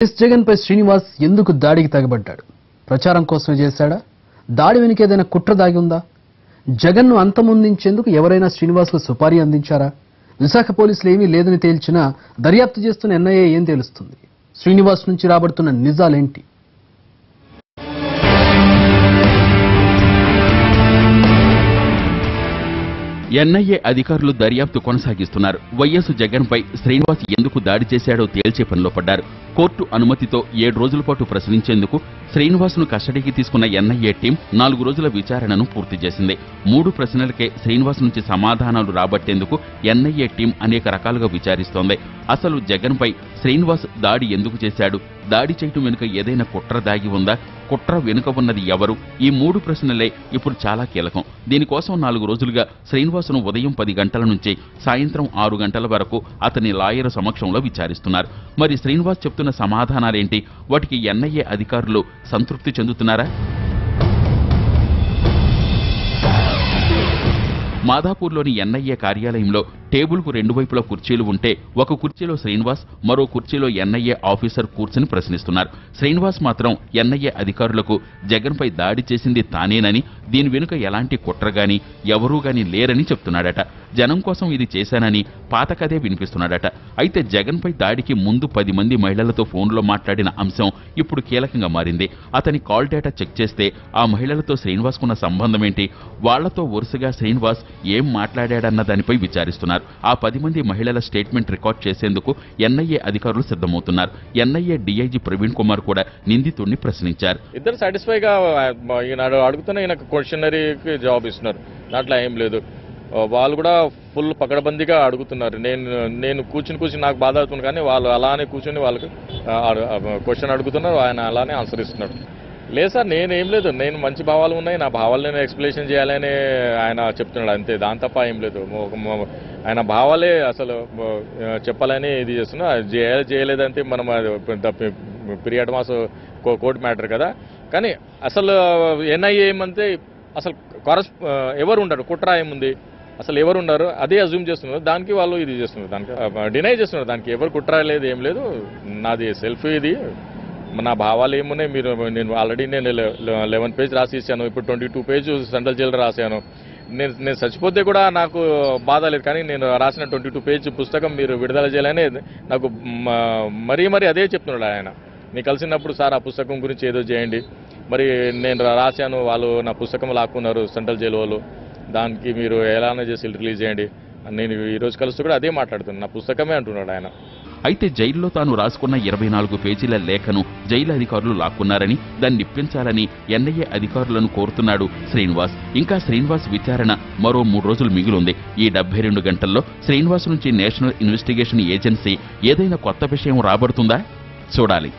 Yes Jagan పై శ్రీనివాస్ ఎందుకు దాడికి తగబడ్డాడు? ప్రచారం కోసమే చేశాడా? దాడి వెనుక ఏదైనా కుట్ర దాగి ఉందా? జగన్ను అంతమొందించేందుకు ఎవరైనా శ్రీనివాస్కు సుపారీ అందించారా? విశాఖ పోలీసులు ఏమీ లేదని తేల్చినా దర్యాప్తు చేస్తున్న ఎన్ఐఏ ఏం తేలుస్తుంది? శ్రీనివాస్ నుంచి రాబడుతున్న నిజాలేంటి? ఎన్ఐఏ అధికారులు దర్యాప్తు కొనసాగిస్తున్నారు. వైఎస్ జగన్పై శ్రీనివాస్ ఎందుకు దాడి చేశాడో తేల్చే పనిలో పడ్డారు. కోర్టు అనుమతితో ఏడు రోజుల పాటు ప్రశ్నించేందుకు శ్రీనివాస్ను కస్టడీకి తీసుకున్న ఎన్ఐఏ టీం నాలుగు రోజుల విచారణను పూర్తి చేసింది. మూడు ప్రశ్నలకే శ్రీనివాస్ నుంచి సమాధానాలు రాబట్టేందుకు ఎన్ఐఏ టీం అనేక రకాలుగా విచారిస్తోంది. అసలు జగన్పై శ్రీనివాస్ దాడి ఎందుకు చేశాడు? దాడి చేయటం వెనుక ఏదైనా కుట్ర దాగి ఉందా? కుట్ర వెనుక ఉన్నది ఎవరు? ఈ మూడు ప్రశ్నలే ఇప్పుడు చాలా కీలకం. దీనికోసం నాలుగు రోజులుగా శ్రీనివాసును ఉదయం పది గంటల నుంచి సాయంత్రం ఆరు గంటల వరకు అతని లాయర్ సమక్షంలో విచారిస్తున్నారు. మరి శ్రీనివాస్ చెప్తున్న సమాధానాలేంటి? వాటికి ఎన్ఐఏ అధికారులు సంతృప్తి చెందుతున్నారా? మాధాపూర్లోని ఎన్ఐఏ కార్యాలయంలో టేబుల్కు రెండు వైపులా కుర్చీలు ఉంటే ఒక కుర్చీలో శ్రీనివాస్ మరో కుర్చీలో ఎన్ఐఏ ఆఫీసర్ కూర్చుని ప్రశ్నిస్తున్నారు. శ్రీనివాస్ మాత్రం ఎన్ఐఏ అధికారులకు జగన్పై దాడి చేసింది తానేనని దీని వెనుక ఎలాంటి కుట్ర గాని ఎవరూ గాని లేరని చెప్తున్నాడట. జనం కోసం ఇది చేశానని పాత కథే వినిపిస్తున్నాడట. అయితే జగన్పై దాడికి ముందు పది మంది మహిళలతో ఫోన్లో మాట్లాడిన అంశం ఇప్పుడు కీలకంగా మారింది. అతని కాల్ డేటా చెక్ చేస్తే ఆ మహిళలతో శ్రీనివాస్కున్న సంబంధం ఏంటి వాళ్ళతో వరుసగా శ్రీనివాస్ ఏం మాట్లాడాడన్న దానిపై విచారిస్తున్నారు. ఆ పది మంది మహిళల స్టేట్మెంట్ రికార్డ్ చేసేందుకు ఎన్ఐఏ అధికారులు సిద్ధమవుతున్నారు. ఎన్ఐఏ డీఐజీ ప్రవీణ్ కుమార్ కూడా నిందితుడిని ప్రశ్నించారు. ఇద్దరు సాటిస్ఫైగా అడుగుతున్న ఈయనకు క్వశ్చనరీకి జాబ్ ఇస్తున్నారు. దాంట్లో ఏం లేదు. వాళ్ళు కూడా ఫుల్ పకడబందీగా అడుగుతున్నారు. నేను నేను కూర్చుని కూర్చుని నాకు బాధ అవుతుంది కానీ వాళ్ళు అలానే కూర్చుని వాళ్ళకి క్వశ్చన్ అడుగుతున్నారు. ఆయన అలానే ఆన్సర్ ఇస్తున్నాడు. లేదు సార్ నేను ఏం లేదు. నేను మంచి భావాలు ఉన్నాయి. నా భావాలు నేను ఎక్స్ప్లెనేషన్ చేయాలని ఆయన చెప్తున్నాడు. అంతే దాని తప్ప ఏం లేదు. ఆయన భావాలే అసలు చెప్పాలని ఇది చేస్తున్నా. చేయాలి చేయలేదంటే మనం అది పీరియడ్ మాస్ కోర్టు మ్యాటర్ కదా. కానీ అసలు ఎన్ఐఏ ఏమంటే అసలు కొరస్ ఎవరు ఉండరు కుట్ర ఏముంది? అసలు ఎవరు ఉన్నారు అదే అజ్యూమ్ చేస్తున్నారు. దానికి వాళ్ళు ఇది చేస్తున్నారు. దానికి డినై చేస్తున్నారు. దానికి ఎవరు కుట్ర లేదు ఏం లేదు. నాది సెల్ఫ్ ఇది. నా భావాలు ఏమున్నాయి మీరు నేను ఆల్రెడీ నేను లెవెన్ పేజ్ రాసి ఇచ్చాను ఇప్పుడు twenty two page central jail రాశాను నేను నేను చచ్చిపోతే కూడా నాకు బాధ లేదు. కానీ నేను రాసిన ట్వంటీ టూ పేజ్ పుస్తకం మీరు విడుదల చేయాలని నాకు మరీ మరీ అదే చెప్తున్నాడు ఆయన. నేను కలిసినప్పుడు సార్ ఆ పుస్తకం గురించి ఏదో చేయండి. మరి నేను రాశాను. వాళ్ళు నా పుస్తకం లాక్కున్నారు సెంట్రల్ జైలు వాళ్ళు. దానికి మీరు ఎలానో చేసి రిలీజ్ చేయండి. నేను ఈరోజు కలిసి కూడా అదే మాట్లాడుతున్నాను. నా పుస్తకమే అంటున్నాడు ఆయన. అయితే జైల్లో తాను రాసుకున్న ఇరవై నాలుగు పేజీల లేఖను జైలు అధికారులు లాక్కున్నారని దాన్ని ఇప్పించాలని ఎన్ఐఏ అధికారులను కోరుతున్నాడు శ్రీనివాస్. ఇంకా శ్రీనివాస్ విచారణ మరో మూడు రోజులు మిగిలింది. ఈ డెబ్బై రెండు గంటల్లో శ్రీనివాస్ నుంచి నేషనల్ ఇన్వెస్టిగేషన్ ఏజెన్సీ ఏదైనా కొత్త విషయం రాబడుతుందా? చూడాలి.